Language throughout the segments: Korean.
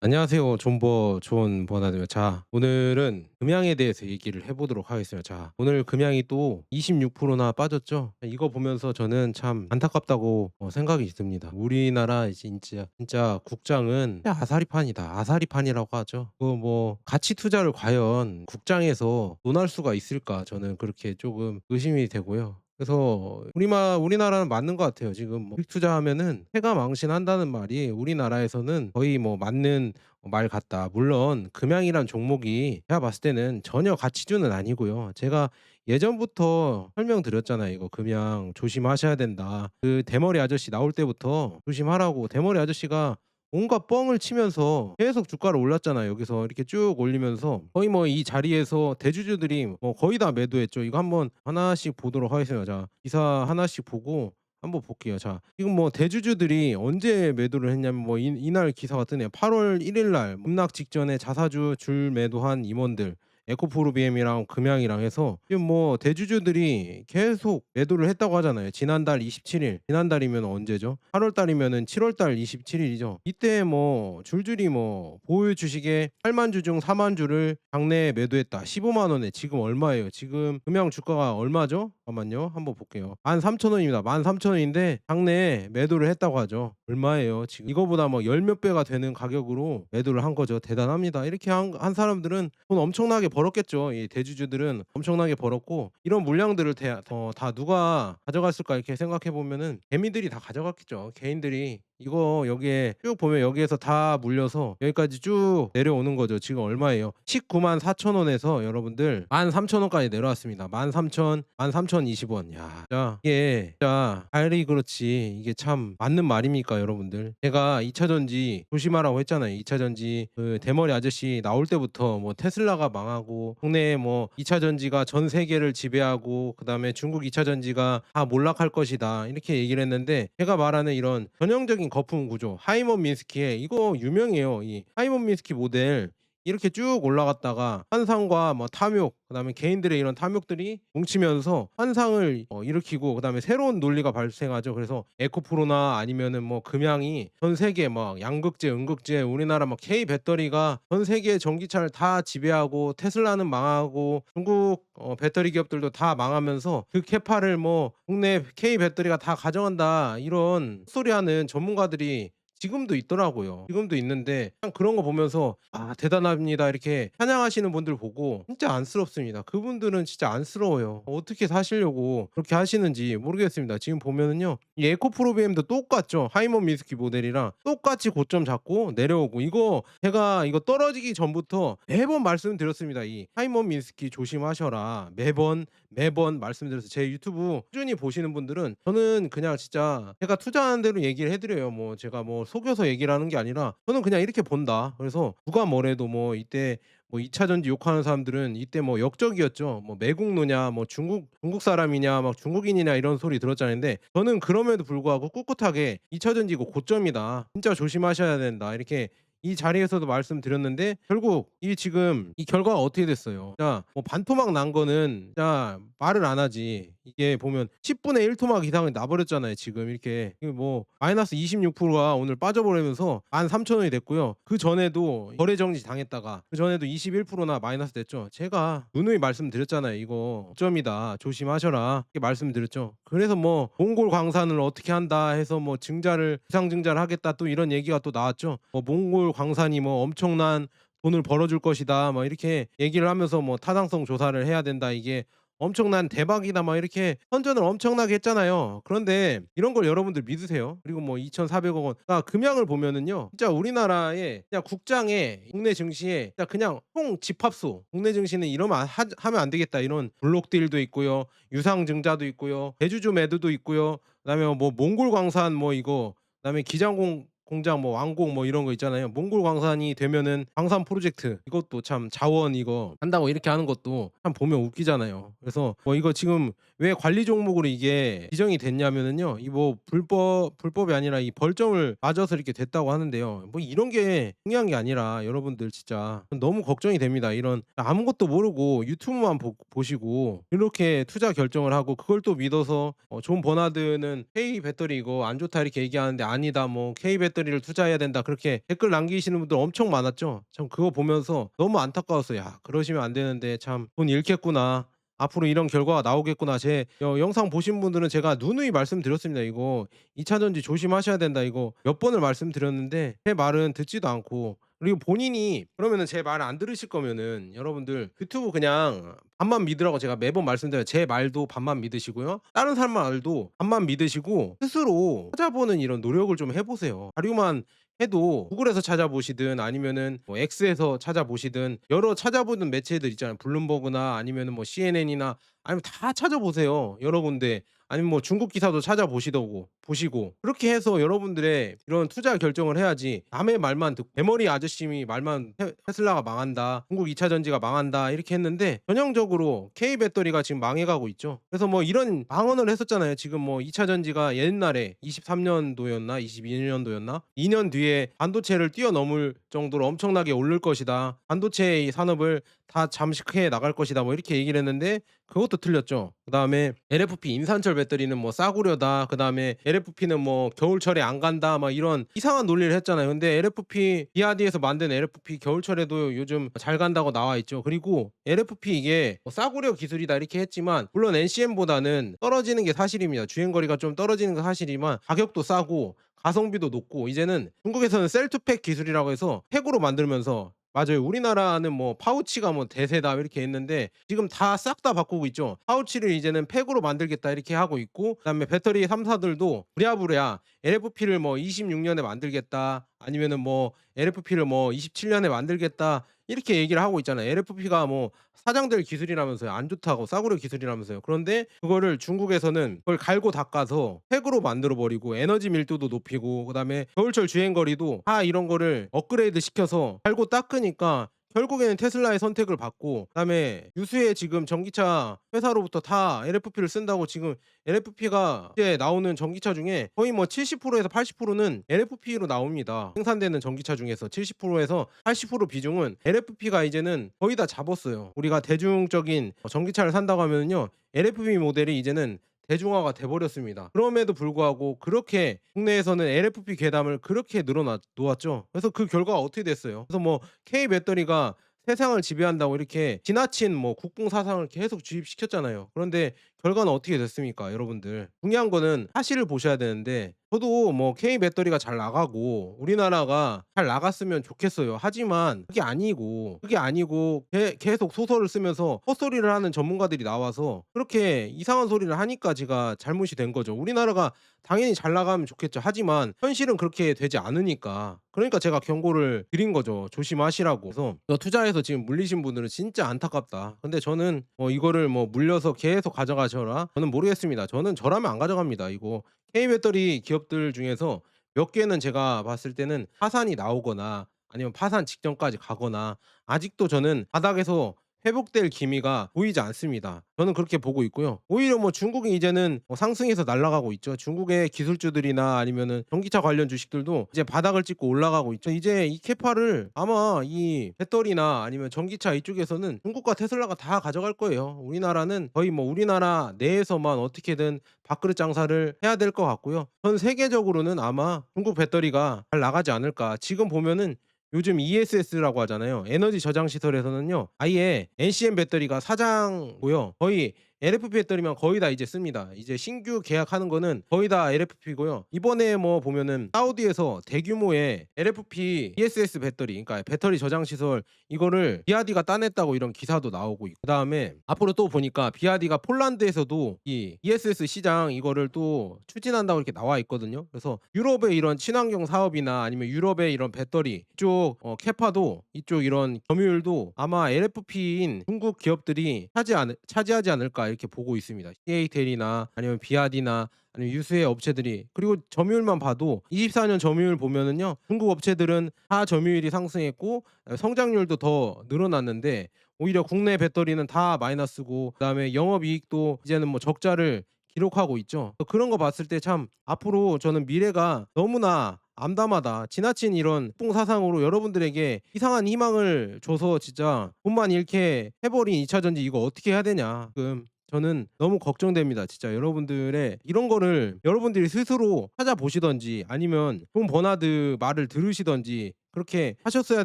안녕하세요. 존버 존 버나드요. 자, 오늘은 금양에 대해서 얘기를 해보도록 하겠습니다. 자, 오늘 금양이 또 26%나 빠졌죠. 이거 보면서 저는 참 안타깝다고 어, 생각이 듭니다. 우리나라 진짜 진짜 국장은 아사리판이다. 아사리판이라고 하죠. 그뭐 가치 투자를 과연 국장에서 논할 수가 있을까? 저는 그렇게 조금 의심이 되고요. 그래서 우리마 우리나라는 맞는 것 같아요. 지금 뭐 수익 투자하면은 해가 망신한다는 말이 우리나라에서는 거의 뭐 맞는 말 같다. 물론 금양이란 종목이 제가 봤을 때는 전혀 가치주는 아니고요. 제가 예전부터 설명드렸잖아요. 이거 금양 조심하셔야 된다. 그 대머리 아저씨 나올 때부터 조심하라고 대머리 아저씨가 온갖 뻥을 치면서 계속 주가를 올랐잖아요. 여기서 이렇게 쭉 올리면서 거의 뭐 이 자리에서 대주주들이 뭐 거의 다 매도했죠. 이거 한번 하나씩 보도록 하겠습니다. 자, 기사 하나씩 보고 한번 볼게요. 자, 지금 뭐 대주주들이 언제 매도를 했냐면 뭐 이, 이날 기사가 뜨네요. 8월 1일 날 급락 직전에 자사주 줄 매도한 임원들 에코프로비엠이랑 금양이랑 해서 지금 뭐 대주주들이 계속 매도를 했다고 하잖아요. 지난달 27일, 지난달이면 언제죠? 8월달이면은 7월달 27일이죠. 이때 뭐 줄줄이 뭐 보유 주식의 8만 주 중 4만 주를 장내에 매도했다. 15만 원에 지금 얼마예요? 지금 금양 주가가 얼마죠? 잠깐만요. 한번 볼게요. 13,000원입니다. 13,000원인데 장내에 매도를 했다고 하죠. 얼마예요? 지금 이거보다 뭐 열 몇 배가 되는 가격으로 매도를 한 거죠. 대단합니다. 이렇게 한, 한 사람들은 돈 엄청나게 벌었겠죠. 이 대주주들은 엄청나게 벌었고 이런 물량들을 대, 어, 다 누가 가져갔을까 이렇게 생각해 보면은 개미들이 다 가져갔겠죠. 개인들이 이거 여기에 쭉 보면 여기에서 다 물려서 여기까지 쭉 내려오는 거죠. 지금 얼마예요? 19만 4천 원에서 여러분들 1만 3천 원까지 내려왔습니다. 1만 3천, 1만 3천 20원. 야, 자 이게 자 알이 그렇지 이게 참 맞는 말입니까, 여러분들? 제가 2차 전지 조심하라고 했잖아요. 2차 전지 그 대머리 아저씨 나올 때부터 뭐 테슬라가 망하고 국내에 뭐 2차 전지가 전 세계를 지배하고 그다음에 중국 2차 전지가 다 몰락할 것이다 이렇게 얘기를 했는데 제가 말하는 이런 전형적인 거품 구조 하이먼 민스키의 이거 유명해요. 이 하이먼 민스키 모델 이렇게 쭉 올라갔다가 환상과 뭐 탐욕 그다음에 개인들의 이런 탐욕들이 뭉치면서 환상을 어, 일으키고 그다음에 새로운 논리가 발생하죠. 그래서 에코프로나 아니면은 뭐 금양이 전 세계 막 양극재, 음극재, 우리나라 막 K 배터리가 전 세계 전기차를 다 지배하고 테슬라는 망하고 중국 어, 배터리 기업들도 다 망하면서 그 캐파를 뭐 국내 K 배터리가 다 가져간다 이런 소리하는 전문가들이 지금도 있더라고요. 지금도 있는데 그냥 그런 거 보면서 '아 대단합니다.' 이렇게 찬양하시는 분들 보고 진짜 안쓰럽습니다. 그분들은 진짜 안쓰러워요. 어떻게 사시려고 그렇게 하시는지 모르겠습니다. 지금 보면은요. 이 에코 프로비엠도 똑같죠. 하이먼 미스키 모델이랑 똑같이 고점 잡고 내려오고 이거 제가 이거 떨어지기 전부터 매번 말씀드렸습니다. 이 하이먼 미스키 조심하셔라. 매번 매번 말씀드려서 제 유튜브 꾸준히 보시는 분들은 저는 그냥 진짜 제가 투자하는 대로 얘기를 해 드려요. 뭐 제가 뭐 속여서 얘기를 하는 게 아니라 저는 그냥 이렇게 본다. 그래서 누가 뭐래도 뭐 이때 뭐 2차 전지 욕하는 사람들은 이때 뭐 역적이었죠. 뭐 매국노냐, 뭐 중국 중국 사람이냐, 막 중국인이냐 이런 소리 들었잖아요. 근데 저는 그럼에도 불구하고 꿋꿋하게 2차 전지 이거 고점이다. 진짜 조심하셔야 된다. 이렇게 이 자리에서도 말씀드렸는데 결국 이 지금 이 결과가 어떻게 됐어요? 자, 뭐 반토막 난 거는 자 말을 안 하지. 이게 보면 10분의 1 토막 이상을 나버렸잖아요. 지금 이렇게 이게 뭐 마이너스 26%가 오늘 빠져버리면서 13,000원이 됐고요. 그 전에도 거래 정지 당했다가 그 전에도 21%나 마이너스 됐죠. 제가 누누이 말씀드렸잖아요. 이거 점이다. 조심하셔라. 이렇게 말씀드렸죠. 그래서 뭐 몽골 광산을 어떻게 한다 해서 뭐 증자를 비상 증자를 하겠다 또 이런 얘기가 또 나왔죠. 뭐 몽골 광산이 뭐 엄청난 돈을 벌어줄 것이다. 뭐 이렇게 얘기를 하면서 뭐 타당성 조사를 해야 된다. 이게 엄청난 대박이다 막 이렇게 선전을 엄청나게 했잖아요. 그런데 이런 걸 여러분들 믿으세요? 그리고 뭐 2,400억 원. 그러니까 금양을 보면은요. 진짜 우리나라의 그냥 국장에 국내 증시에 그냥 총 집합소. 국내 증시는 이러면 하, 하면 안 되겠다. 이런 블록딜도 있고요. 유상증자도 있고요. 대주주 매도도 있고요. 그다음에 뭐 몽골 광산 뭐 이거 그다음에 기장공 공장 뭐 완공 뭐 이런 거 있잖아요. 몽골 광산이 되면은 광산 프로젝트 이것도 참 자원 이거 한다고 이렇게 하는 것도 참 보면 웃기잖아요. 그래서 뭐 이거 지금 왜 관리 종목으로 이게 지정이 됐냐면은요. 이 뭐 불법 불법이 아니라 이 벌점을 맞아서 이렇게 됐다고 하는데요. 뭐 이런 게 중요한 게 아니라 여러분들 진짜 너무 걱정이 됩니다. 이런 아무것도 모르고 유튜브만 보, 보시고 이렇게 투자 결정을 하고 그걸 또 믿어서 어, 존 버나드는 K 배터리 이거 안 좋다 이렇게 얘기하는데 아니다 뭐 K 배터리 배터리를 투자해야 된다 그렇게 댓글 남기시는 분들 엄청 많았죠. 참 그거 보면서 너무 안타까웠어요. '야 그러시면 안 되는데 참 돈 잃겠구나. 앞으로 이런 결과가 나오겠구나.' 제 여 영상 보신 분들은 제가 누누이 말씀드렸습니다. "이거 2차 전지 조심하셔야 된다." 이거 몇 번을 말씀드렸는데 제 말은 듣지도 않고 그리고 본인이 그러면은 제 말 안 들으실 거면은 여러분들 유튜브 그냥 반만 믿으라고 제가 매번 말씀드려요. 제 말도 반만 믿으시고요. 다른 사람 말도 반만 믿으시고 스스로 찾아보는 이런 노력을 좀 해 보세요. 자료만 해도 구글에서 찾아보시든 아니면은 뭐 X에서 찾아보시든 여러 찾아보는 매체들 있잖아요. 블룸버그나 아니면은 뭐 CNN이나 아니면 다 찾아보세요. 여러 군데. 아니면 뭐 중국 기사도 찾아보시더고 보시고 그렇게 해서 여러분들의 이런 투자 결정을 해야지 남의 말만 듣고 대머리 아저씨이 말만 테 테슬라가 망한다. 중국 2차 전지가 망한다. 이렇게 했는데 전형적으로 K 배터리가 지금 망해가고 있죠. 그래서 뭐 이런 방언을 했었잖아요. 지금 뭐 2차 전지가 옛날에 23년도였나 22년도였나 2년 뒤에 반도체를 뛰어넘을 정도로 엄청나게 오를 것이다. 반도체의 산업을 다 잠식해 나갈 것이다. 뭐 이렇게 얘기를 했는데 그것도 틀렸죠. 그 다음에 LFP 인산철 배터리는 뭐 싸구려다. 그다음에 LFP는 뭐 겨울철에 안 간다. 막 이런 이상한 논리를 했잖아요. 근데 LFP 비아디에서 만든 LFP 겨울철에도 요즘 잘 간다고 나와 있죠. 그리고 LFP 이게 뭐 싸구려 기술이다 이렇게 했지만 물론 NCM보다는 떨어지는 게 사실입니다. 주행 거리가 좀 떨어지는 게 사실이지만 가격도 싸고 가성비도 높고 이제는 중국에서는 셀투팩 기술이라고 해서 팩으로 만들면서 맞아요. 우리나라는 뭐 파우치가 뭐 대세다 이렇게 했는데 지금 다 싹 다 바꾸고 있죠. 파우치를 이제는 팩으로 만들겠다 이렇게 하고 있고 그다음에 배터리 3사들도 부랴부랴 LFP를 뭐 26년에 만들겠다 아니면은 뭐 LFP를 뭐 27년에 만들겠다 이렇게 얘기를 하고 있잖아요. LFP가 뭐 사장될 기술이라면서요. 안 좋다고 싸구려 기술이라면서요. 그런데 그거를 중국에서는 그걸 갈고 닦아서 팩으로 만들어 버리고 에너지 밀도도 높이고 그다음에 겨울철 주행 거리도 다 이런 거를 업그레이드 시켜서 갈고 닦으니까 결국에는 테슬라의 선택을 받고 그다음에 유수의 지금 전기차 회사로부터 다 LFP를 쓴다고 지금 LFP가 이제 나오는 전기차 중에 거의 뭐 70%에서 80%는 LFP로 나옵니다. 생산되는 전기차 중에서 70%에서 80% 비중은 LFP가 이제는 거의 다 잡았어요. 우리가 대중적인 전기차를 산다고 하면요. LFP 모델이 이제는 대중화가 돼 버렸습니다. 그럼에도 불구하고 그렇게 국내에서는 LFP 괴담을 그렇게 늘어놨 놓았죠. 그래서 그 결과가 어떻게 됐어요? 그래서 뭐 K 배터리가 세상을 지배한다고 이렇게 지나친 뭐 국뽕 사상을 계속 주입시켰잖아요. 그런데 결과는 어떻게 됐습니까, 여러분들? 중요한 거는 사실을 보셔야 되는데 저도 뭐 K 배터리가 잘 나가고 우리나라가 잘 나갔으면 좋겠어요. 하지만 그게 아니고 그게 아니고 게, 계속 소설을 쓰면서 헛소리를 하는 전문가들이 나와서 그렇게 이상한 소리를 하니까 제가 잘못이 된 거죠. 우리나라가 당연히 잘 나가면 좋겠죠. 하지만 현실은 그렇게 되지 않으니까 그러니까 제가 경고를 드린 거죠. 조심하시라고. 그래서 투자해서 지금 물리신 분들은 진짜 안타깝다. 근데 저는 뭐 이거를 뭐 물려서 계속 가져가 셔라. 저는 모르겠습니다. 저는 저라면 안 가져갑니다. 이거 K 배터리 기업들 중에서 몇 개는 제가 봤을 때는 파산이 나오거나 아니면 파산 직전까지 가거나 아직도 저는 바닥에서 회복될 기미가 보이지 않습니다. 저는 그렇게 보고 있고요. 오히려 뭐 중국이 이제는 뭐 상승해서 날아가고 있죠. 중국의 기술주들이나 아니면은 전기차 관련 주식들도 이제 바닥을 찍고 올라가고 있죠. 이제 이 캐파를 아마 이 배터리나 아니면 전기차 이쪽에서는 중국과 테슬라가 다 가져갈 거예요. 우리나라는 거의 뭐 우리나라 내에서만 어떻게든 밥그릇 장사를 해야 될 것 같고요. 전 세계적으로는 아마 중국 배터리가 잘 나가지 않을까. 지금 보면은 요즘 ESS라고 하잖아요. 에너지 저장 시설에서는요. 아예 NCM 배터리가 사장고요. 거의 LFP 배터리면 거의 다 이제 씁니다. 이제 신규 계약하는 거는 거의 다 LFP고요. 이번에 뭐 보면은 사우디에서 대규모의 LFP ESS 배터리, 그러니까 배터리 저장 시설 이거를 비아디가 따냈다고 이런 기사도 나오고 있고. 그다음에 앞으로 또 보니까 비아디가 폴란드에서도 이 ESS 시장 이거를 또 추진한다고 이렇게 나와 있거든요. 그래서 유럽의 이런 친환경 사업이나 아니면 유럽의 이런 배터리 이쪽 어, 캐파도 이쪽 이런 점유율도 아마 LFP인 중국 기업들이 차지 않, 차지하지 않을까 이렇게 보고 있습니다. CATL이나 아니면 비아디나 아니면 유수의 업체들이 그리고 점유율만 봐도 24년 점유율 보면은요 중국 업체들은 다 점유율이 상승했고 성장률도 더 늘어났는데 오히려 국내 배터리는 다 마이너스고 그다음에 영업이익도 이제는 뭐 적자를 기록하고 있죠. 그런 거 봤을 때 참 앞으로 저는 미래가 너무나 암담하다. 지나친 이런 뽕 사상으로 여러분들에게 이상한 희망을 줘서 진짜 돈만 잃게 해버린 2차 전지 이거 어떻게 해야 되냐. 지금 저는 너무 걱정됩니다. 진짜 여러분들의 이런 거를 여러분들이 스스로 찾아보시든지 아니면 존 버나드 말을 들으시든지 그렇게 하셨어야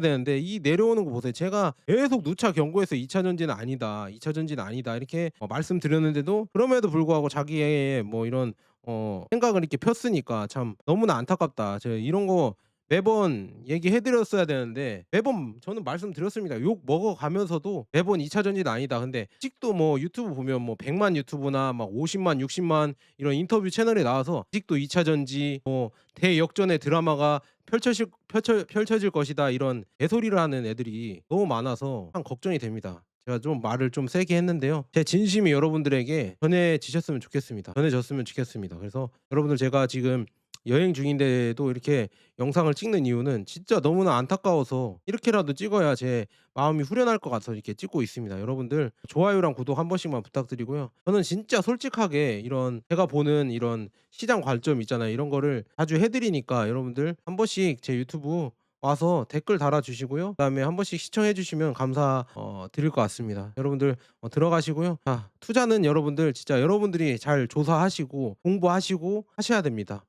되는데 이 내려오는 거 보세요. 제가 계속 누차 경고해서 2차 전지는 아니다. 2차 전지는 아니다. 이렇게 어, 말씀드렸는데도 그럼에도 불구하고 자기의 뭐 이런 어 생각을 이렇게 폈으니까 참 너무나 안타깝다. 제가 이런 거 매번 얘기해 드렸어야 되는데 매번 저는 말씀드렸습니다. 욕 먹어가면서도 매번 2차 전지는 아니다. 근데 아직도 뭐 유튜브 보면 뭐 100만 유튜브나 막 50만 60만 이런 인터뷰 채널에 나와서 아직도 2차 전지 뭐 대역전의 드라마가 펼쳐질 펼쳐 펼쳐질 것이다. 이런 개소리를 하는 애들이 너무 많아서 참 걱정이 됩니다. 제가 좀 말을 좀 세게 했는데요. 제 진심이 여러분들에게 전해지셨으면 좋겠습니다. 전해졌으면 좋겠습니다. 그래서 여러분들 제가 지금 여행 중인데도 이렇게 영상을 찍는 이유는 진짜 너무나 안타까워서 이렇게라도 찍어야 제 마음이 후련할 것 같아서 이렇게 찍고 있습니다. 여러분들 좋아요랑 구독 한 번씩만 부탁드리고요. 저는 진짜 솔직하게 이런 제가 보는 이런 시장 관점 있잖아요. 이런 거를 자주 해드리니까 여러분들 한 번씩 제 유튜브 와서 댓글 달아주시고요. 그다음에 한 번씩 시청해주시면 감사 어, 드릴 것 같습니다. 여러분들 어, 들어가시고요. 자 투자는 여러분들 진짜 여러분들이 잘 조사하시고 공부하시고 하셔야 됩니다.